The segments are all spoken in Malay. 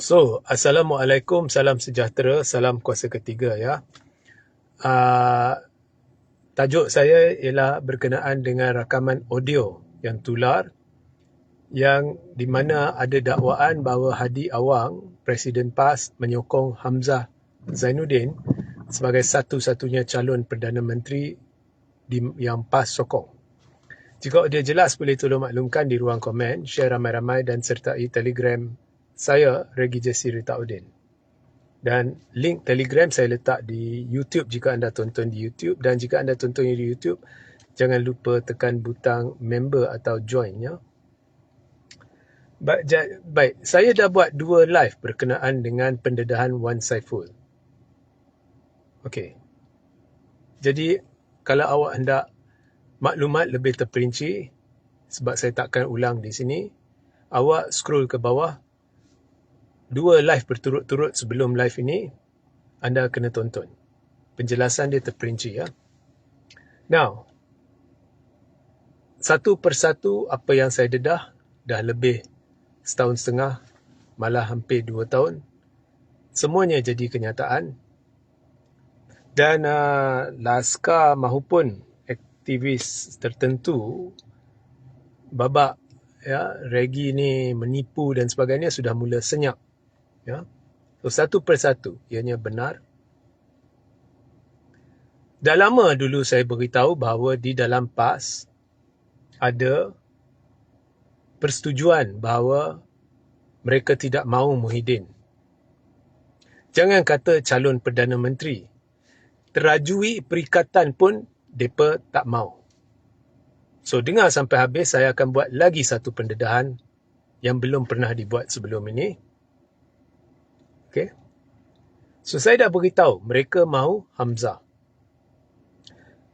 So, Assalamualaikum, salam sejahtera, salam kuasa ketiga ya. Uh, tajuk saya ialah berkenaan dengan rakaman audio yang tular yang di mana ada dakwaan bahawa Hadi Awang, Presiden PAS menyokong Hamzah Zainuddin sebagai satu-satunya calon Perdana Menteri di, yang PAS sokong. Jika dia jelas boleh tolong maklumkan di ruang komen, share ramai-ramai dan sertai telegram saya Regi Jesse Ritaudin. Dan link Telegram saya letak di YouTube jika anda tonton di YouTube dan jika anda tonton di YouTube jangan lupa tekan butang member atau join ya. Baik, baik, saya dah buat dua live berkenaan dengan pendedahan Wan Saiful. Okey. Jadi kalau awak hendak maklumat lebih terperinci sebab saya takkan ulang di sini, awak scroll ke bawah dua live berturut-turut sebelum live ini anda kena tonton. Penjelasan dia terperinci ya. Now, satu persatu apa yang saya dedah dah lebih setahun setengah, malah hampir dua tahun, semuanya jadi kenyataan. Dan uh, laskar mahupun aktivis tertentu babak ya regi ni menipu dan sebagainya sudah mula senyap Ya. So satu persatu ianya benar. Dah lama dulu saya beritahu bahawa di dalam PAS ada persetujuan bahawa mereka tidak mahu Muhyiddin. Jangan kata calon Perdana Menteri. Terajui perikatan pun mereka tak mahu. So dengar sampai habis saya akan buat lagi satu pendedahan yang belum pernah dibuat sebelum ini. Okay. So saya dah beritahu mereka mahu Hamzah.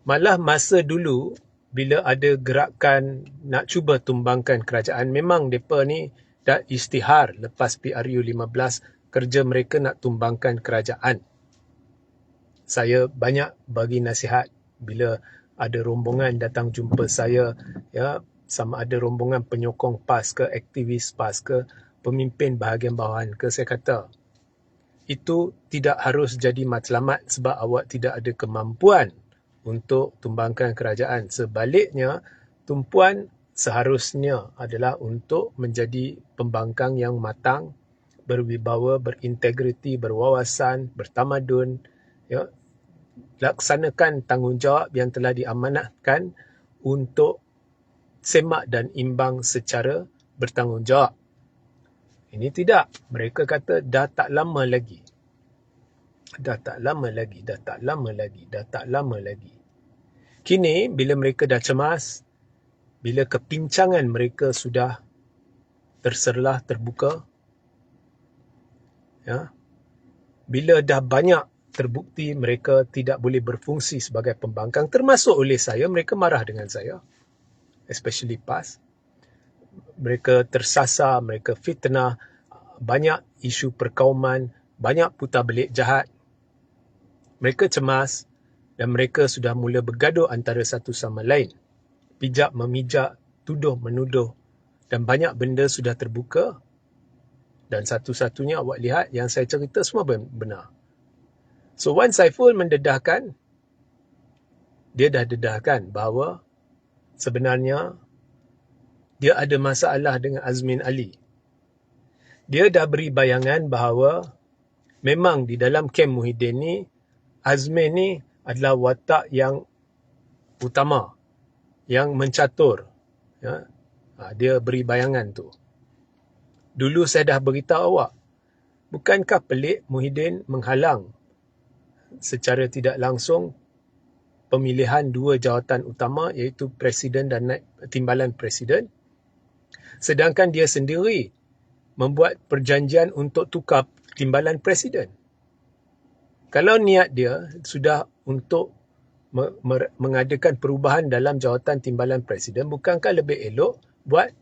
Malah masa dulu bila ada gerakan nak cuba tumbangkan kerajaan memang depa ni dah istihar lepas PRU 15 kerja mereka nak tumbangkan kerajaan. Saya banyak bagi nasihat bila ada rombongan datang jumpa saya ya sama ada rombongan penyokong PAS ke aktivis PAS ke pemimpin bahagian bawahan ke saya kata itu tidak harus jadi matlamat sebab awak tidak ada kemampuan untuk tumbangkan kerajaan. Sebaliknya, tumpuan seharusnya adalah untuk menjadi pembangkang yang matang, berwibawa, berintegriti, berwawasan, bertamadun, ya, laksanakan tanggungjawab yang telah diamanatkan untuk semak dan imbang secara bertanggungjawab. Ini tidak. Mereka kata dah tak lama lagi. Dah tak lama lagi, dah tak lama lagi, dah tak lama lagi. Kini bila mereka dah cemas, bila kepincangan mereka sudah terserlah terbuka, ya, bila dah banyak terbukti mereka tidak boleh berfungsi sebagai pembangkang, termasuk oleh saya, mereka marah dengan saya, especially PAS mereka tersasar, mereka fitnah, banyak isu perkauman, banyak putar belik jahat. Mereka cemas dan mereka sudah mula bergaduh antara satu sama lain. Pijak memijak, tuduh menuduh dan banyak benda sudah terbuka. Dan satu-satunya awak lihat yang saya cerita semua benar. So Wan Saiful mendedahkan, dia dah dedahkan bahawa sebenarnya dia ada masalah dengan Azmin Ali. Dia dah beri bayangan bahawa memang di dalam kem Muhyiddin ni, Azmin ni adalah watak yang utama, yang mencatur. Ya. Ha, dia beri bayangan tu. Dulu saya dah beritahu awak, bukankah pelik Muhyiddin menghalang secara tidak langsung pemilihan dua jawatan utama iaitu presiden dan timbalan presiden sedangkan dia sendiri membuat perjanjian untuk tukar timbalan presiden. Kalau niat dia sudah untuk mengadakan perubahan dalam jawatan timbalan presiden, bukankah lebih elok buat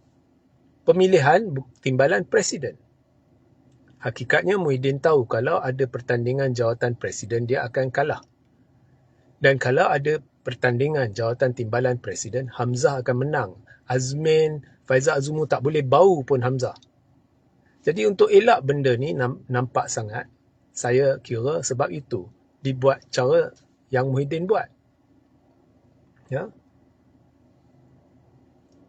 pemilihan timbalan presiden? Hakikatnya Muhyiddin tahu kalau ada pertandingan jawatan presiden, dia akan kalah. Dan kalau ada pertandingan jawatan timbalan presiden, Hamzah akan menang. Azmin, Faizal Azumu tak boleh bau pun Hamzah. Jadi untuk elak benda ni nampak sangat, saya kira sebab itu dibuat cara yang Muhyiddin buat. Ya.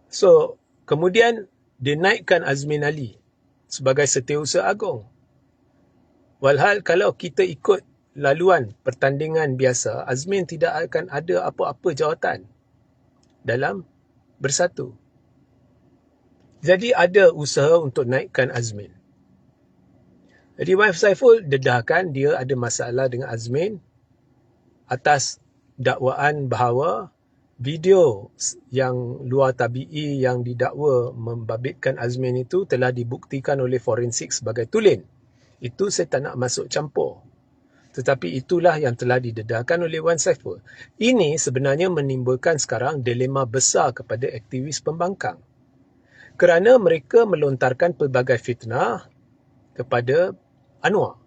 So, kemudian dinaikkan Azmin Ali sebagai setiausaha agung. Walhal kalau kita ikut laluan pertandingan biasa, Azmin tidak akan ada apa-apa jawatan dalam bersatu. Jadi ada usaha untuk naikkan Azmin. Jadi Waif Saiful dedahkan dia ada masalah dengan Azmin atas dakwaan bahawa video yang luar tabi'i yang didakwa membabitkan Azmin itu telah dibuktikan oleh forensik sebagai tulen. Itu saya tak nak masuk campur. Tetapi itulah yang telah didedahkan oleh Wan Saiful. Ini sebenarnya menimbulkan sekarang dilema besar kepada aktivis pembangkang kerana mereka melontarkan pelbagai fitnah kepada Anwar.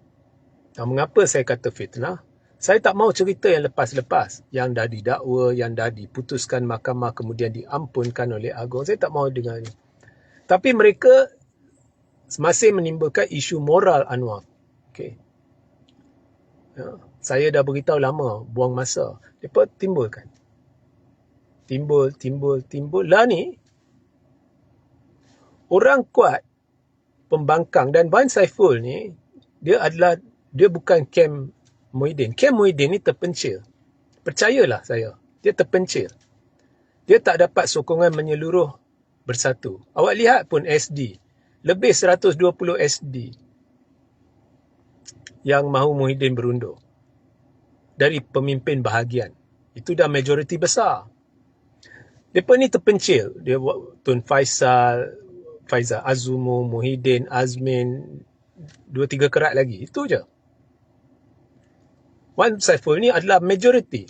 Nah, mengapa saya kata fitnah? Saya tak mau cerita yang lepas-lepas yang dah didakwa, yang dah diputuskan mahkamah kemudian diampunkan oleh Agong. Saya tak mau dengar ini. Tapi mereka masih menimbulkan isu moral Anwar. Okay. Ya, saya dah beritahu lama, buang masa. Mereka timbulkan. Timbul, timbul, timbul. Lah ni, orang kuat pembangkang dan Wan Saiful ni dia adalah dia bukan kem Muhyiddin. Kem Muhyiddin ni terpencil. Percayalah saya. Dia terpencil. Dia tak dapat sokongan menyeluruh bersatu. Awak lihat pun SD. Lebih 120 SD yang mahu Muhyiddin berundur. Dari pemimpin bahagian. Itu dah majoriti besar. Mereka ni terpencil. Dia Tun Faisal, Faizal Azumu, Muhyiddin, Azmin, dua tiga kerat lagi. Itu je. Wan Saiful ni adalah majoriti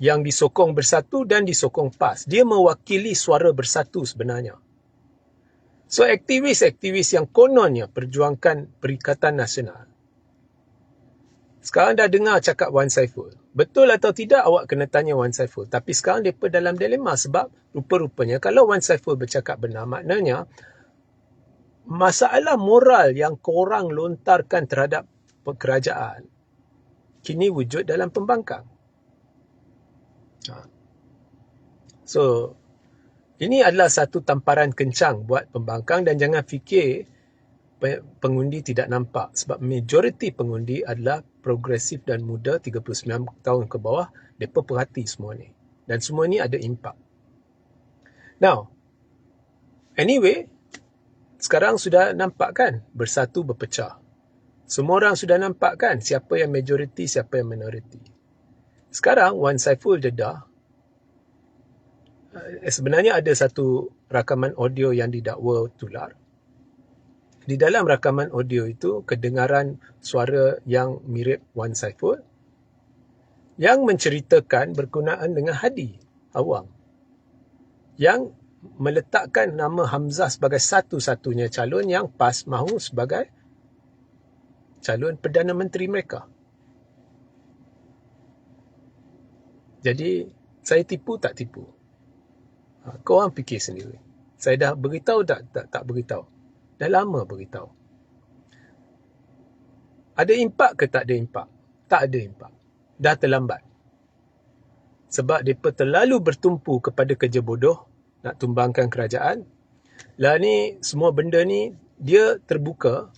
yang disokong bersatu dan disokong PAS. Dia mewakili suara bersatu sebenarnya. So aktivis-aktivis yang kononnya perjuangkan Perikatan Nasional. Sekarang dah dengar cakap Wan Saiful. Betul atau tidak awak kena tanya Wan Saiful. Tapi sekarang mereka dalam dilema sebab rupa-rupanya kalau Wan Saiful bercakap benar maknanya masalah moral yang korang lontarkan terhadap kerajaan kini wujud dalam pembangkang. Ha. So, ini adalah satu tamparan kencang buat pembangkang dan jangan fikir pengundi tidak nampak. Sebab majoriti pengundi adalah progresif dan muda 39 tahun ke bawah depa perhati semua ni. Dan semua ni ada impak. Now anyway sekarang sudah nampak kan? Bersatu berpecah. Semua orang sudah nampak kan? Siapa yang majoriti siapa yang minoriti. Sekarang Wan Saiful dedah eh, sebenarnya ada satu rakaman audio yang didakwa tular di dalam rakaman audio itu kedengaran suara yang mirip Wan Saiful yang menceritakan berkenaan dengan Hadi Awang yang meletakkan nama Hamzah sebagai satu-satunya calon yang PAS mahu sebagai calon Perdana Menteri mereka. Jadi, saya tipu tak tipu? Ha, kau orang fikir sendiri. Saya dah beritahu tak tak, tak beritahu? Dah lama beritahu. Ada impak ke tak ada impak? Tak ada impak. Dah terlambat. Sebab mereka terlalu bertumpu kepada kerja bodoh nak tumbangkan kerajaan. Lah ni semua benda ni dia terbuka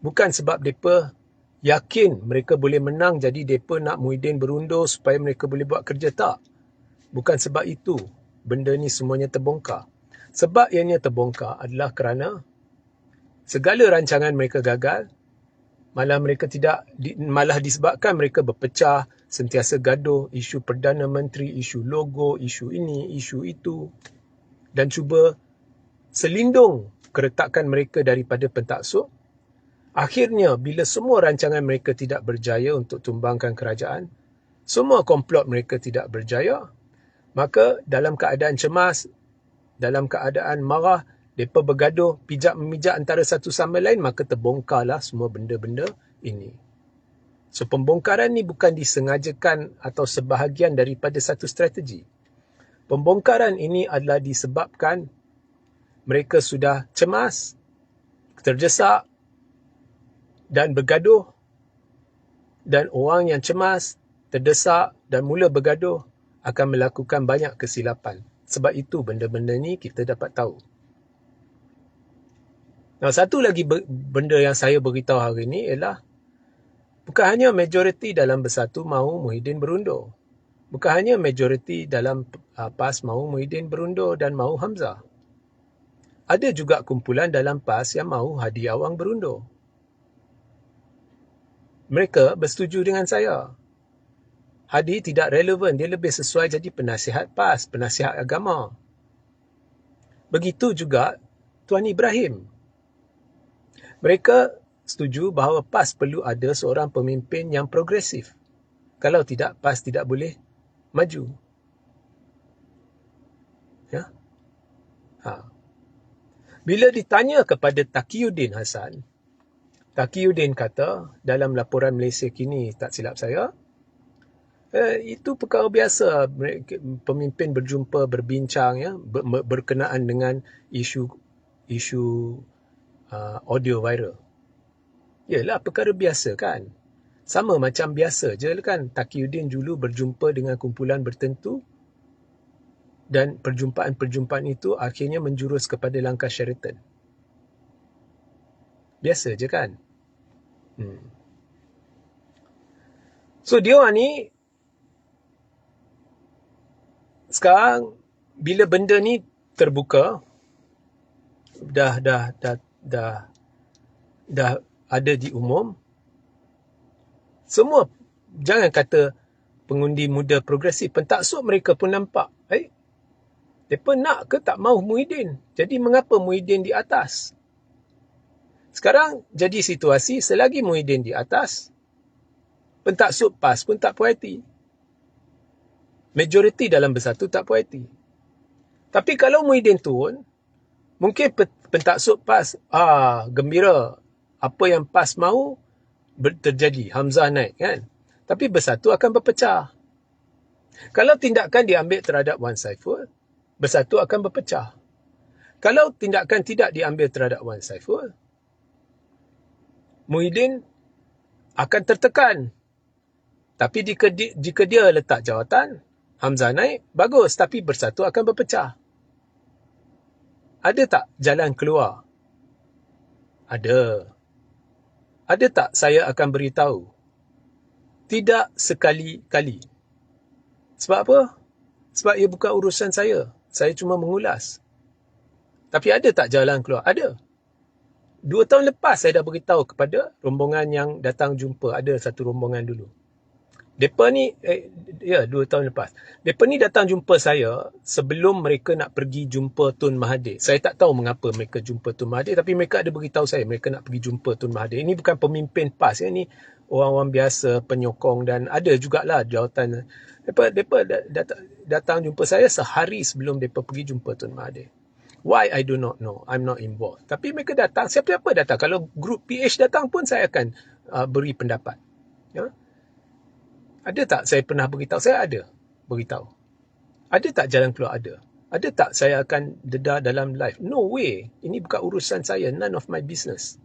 bukan sebab mereka yakin mereka boleh menang jadi mereka nak Muhyiddin berundur supaya mereka boleh buat kerja tak. Bukan sebab itu benda ni semuanya terbongkar. Sebab ianya terbongkar adalah kerana segala rancangan mereka gagal malah mereka tidak malah disebabkan mereka berpecah sentiasa gaduh isu perdana menteri isu logo isu ini isu itu. Dan cuba selindung keretakan mereka daripada pentaksub. Akhirnya bila semua rancangan mereka tidak berjaya untuk tumbangkan kerajaan semua komplot mereka tidak berjaya maka dalam keadaan cemas dalam keadaan marah mereka bergaduh, pijak memijak antara satu sama lain, maka terbongkarlah semua benda-benda ini. So, pembongkaran ni bukan disengajakan atau sebahagian daripada satu strategi. Pembongkaran ini adalah disebabkan mereka sudah cemas, terdesak dan bergaduh dan orang yang cemas, terdesak dan mula bergaduh akan melakukan banyak kesilapan. Sebab itu benda-benda ni kita dapat tahu. Nah, satu lagi benda yang saya beritahu hari ini ialah bukan hanya majoriti dalam bersatu mahu Muhyiddin berundur. Bukan hanya majoriti dalam uh, PAS mahu Muhyiddin berundur dan mahu Hamzah. Ada juga kumpulan dalam PAS yang mahu Hadi Awang berundur. Mereka bersetuju dengan saya. Hadi tidak relevan, dia lebih sesuai jadi penasihat PAS, penasihat agama. Begitu juga Tuan Ibrahim. Mereka setuju bahawa PAS perlu ada seorang pemimpin yang progresif. Kalau tidak, PAS tidak boleh maju. Ya. Ha. Bila ditanya kepada Taqiyuddin Hasan, Taqiyuddin kata dalam laporan Malaysia kini tak silap saya, eh, itu perkara biasa pemimpin berjumpa berbincang ya berkenaan dengan isu isu uh, audio viral. Yalah perkara biasa kan. Sama macam biasa je kan Taqiyuddin dulu berjumpa dengan kumpulan bertentu dan perjumpaan-perjumpaan itu akhirnya menjurus kepada langkah Sheraton. Biasa je kan? Hmm. So dia ni sekarang bila benda ni terbuka dah dah dah dah dah ada di umum semua jangan kata pengundi muda progresif pentaksub mereka pun nampak eh? Depa nak ke tak mau Muhyiddin? Jadi mengapa Muhyiddin di atas? Sekarang jadi situasi selagi Muhyiddin di atas pentaksub PAS pun tak puas hati. Majoriti dalam bersatu tak puas hati. Tapi kalau Muhyiddin turun mungkin pentaksub PAS. Ah gembira. Apa yang PAS mau terjadi. Hamzah naik kan? Tapi bersatu akan berpecah. Kalau tindakan diambil terhadap Wan Saiful bersatu akan berpecah. Kalau tindakan tidak diambil terhadap Wan Saiful Muhyiddin akan tertekan. Tapi jika jika dia letak jawatan Hamzah naik bagus. Tapi bersatu akan berpecah ada tak jalan keluar ada ada tak saya akan beritahu? Tidak sekali-kali. Sebab apa? Sebab ia bukan urusan saya. Saya cuma mengulas. Tapi ada tak jalan keluar? Ada. Dua tahun lepas saya dah beritahu kepada rombongan yang datang jumpa. Ada satu rombongan dulu. Depa ni eh, ya dua tahun lepas. Depa ni datang jumpa saya sebelum mereka nak pergi jumpa Tun Mahathir. Saya tak tahu mengapa mereka jumpa Tun Mahathir tapi mereka ada beritahu saya mereka nak pergi jumpa Tun Mahathir. Ini bukan pemimpin PAS ya orang-orang biasa penyokong dan ada jugalah jawatan. Depa depa datang, jumpa saya sehari sebelum depa pergi jumpa Tun Mahathir. Why I do not know. I'm not involved. Tapi mereka datang, siapa-siapa datang. Kalau grup PH datang pun saya akan uh, beri pendapat. Ya. Ada tak saya pernah beritahu? Saya ada beritahu. Ada tak jalan keluar? Ada. Ada tak saya akan dedar dalam live? No way. Ini bukan urusan saya. None of my business.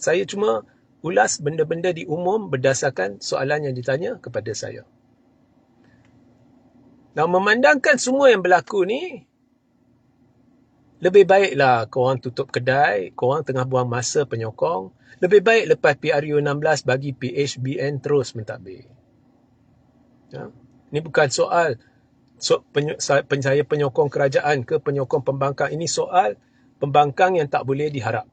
Saya cuma ulas benda-benda di umum berdasarkan soalan yang ditanya kepada saya. Nah, memandangkan semua yang berlaku ni, lebih baiklah korang tutup kedai, korang tengah buang masa penyokong. Lebih baik lepas PRU 16 bagi PHBN terus mentadbir. Ya. Ini bukan soal so, penyo, saya penyokong kerajaan ke penyokong pembangkang. Ini soal pembangkang yang tak boleh diharap.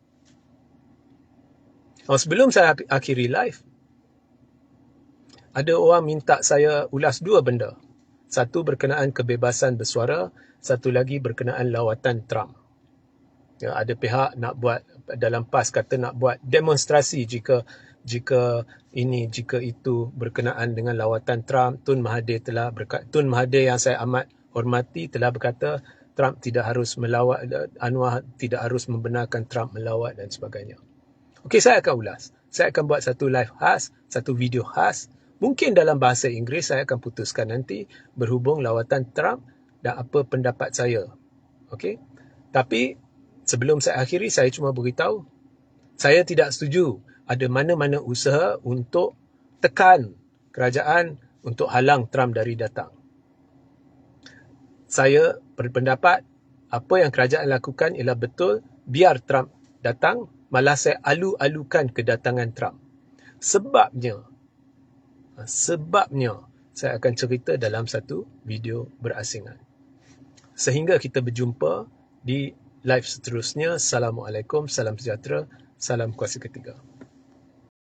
Oh, sebelum saya akhiri live, ada orang minta saya ulas dua benda. Satu berkenaan kebebasan bersuara, satu lagi berkenaan lawatan Trump. Ya, ada pihak nak buat dalam PAS kata nak buat demonstrasi jika jika ini jika itu berkenaan dengan lawatan Trump Tun Mahathir telah berkata Tun Mahathir yang saya amat hormati telah berkata Trump tidak harus melawat Anwar tidak harus membenarkan Trump melawat dan sebagainya. Okey saya akan ulas. Saya akan buat satu live khas, satu video khas. Mungkin dalam bahasa Inggeris saya akan putuskan nanti berhubung lawatan Trump dan apa pendapat saya. Okey. Tapi sebelum saya akhiri saya cuma beritahu Saya tidak setuju ada mana-mana usaha untuk tekan kerajaan untuk halang Trump dari datang. Saya berpendapat apa yang kerajaan lakukan ialah betul biar Trump datang malah saya alu-alukan kedatangan Trump. Sebabnya sebabnya saya akan cerita dalam satu video berasingan. Sehingga kita berjumpa di live seterusnya. Assalamualaikum, salam sejahtera, salam kuasa ketiga.